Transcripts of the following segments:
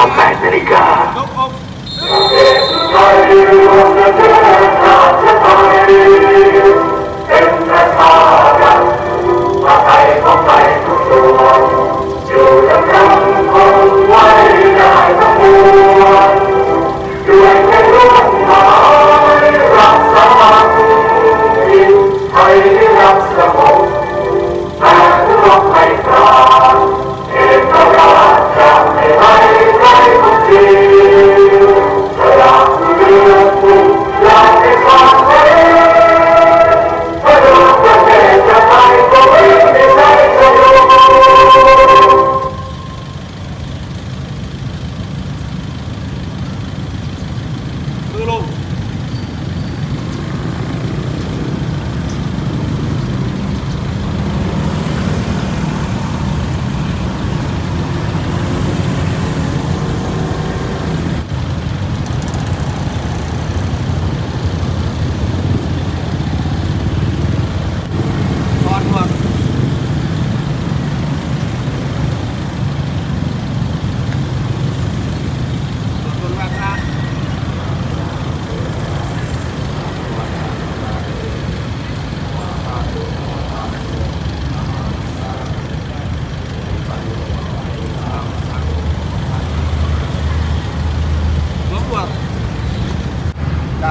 า8นาฬิกา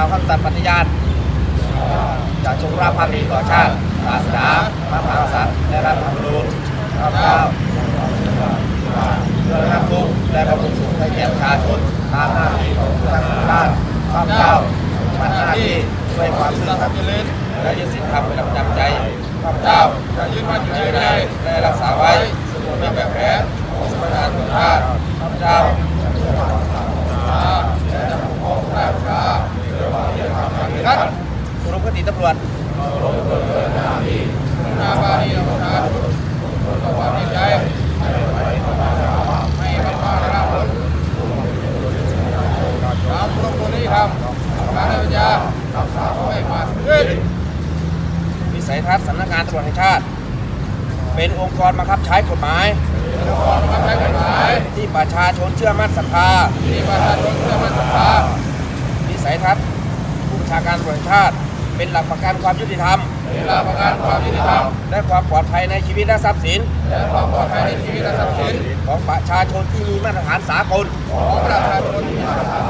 าวคำสัตย์ปฏิญาณจะจงรักภักดีต่อชาติศาสนาพระมหากษัตริย์และรัฐธรรมนูญข้าพเจ้าเพื่อรับทุกและบำรุงสุขให้แก่ประชาชนตามหน้าที่ของทั้งชาติข้าพเจ้าทำหน้าที่ด้วยความซื่อสัตย์จริตและยึดศีลธรรมเป็นประจำใจข้าพเจ้าจะยึดมั่นอยู่ในและรักษาไว้สมบูรณ์แบบแผนของสมรทานของชาติข้าพเจ้า ครับกรมคติตำรวจนาบาลีเราทานต้องความดีใจไม่เป็นภาระผลตามกรมคนนี้ทำการปัญญารักษาไม่มาขึ้นวิ สัยทัศน์สำนักงานตำรวจแห่งชาติ เป็นองค์กรบังคับใช้กฎหมายองค์กรบังคับใช้กฎหมายที่ประชาชนเชื่อมั่นศรัทธาที่ประชาชนเชื่อมั่นศรัทธาวิสัยทัศน์ผู้บัญชาการตำรวจแห่งชาติ เป็นหลักประกันความยุติธรรมเป็นหลักประกันความยุติธรรมและความปลอดภัยในชีวิตและทรัพย์สินและความปลอดภัยในชีวิตและทรัพย์สิน ของประชาชนที่มีมาตรฐานสากลของประชาชนที่มีมาตรฐานสากล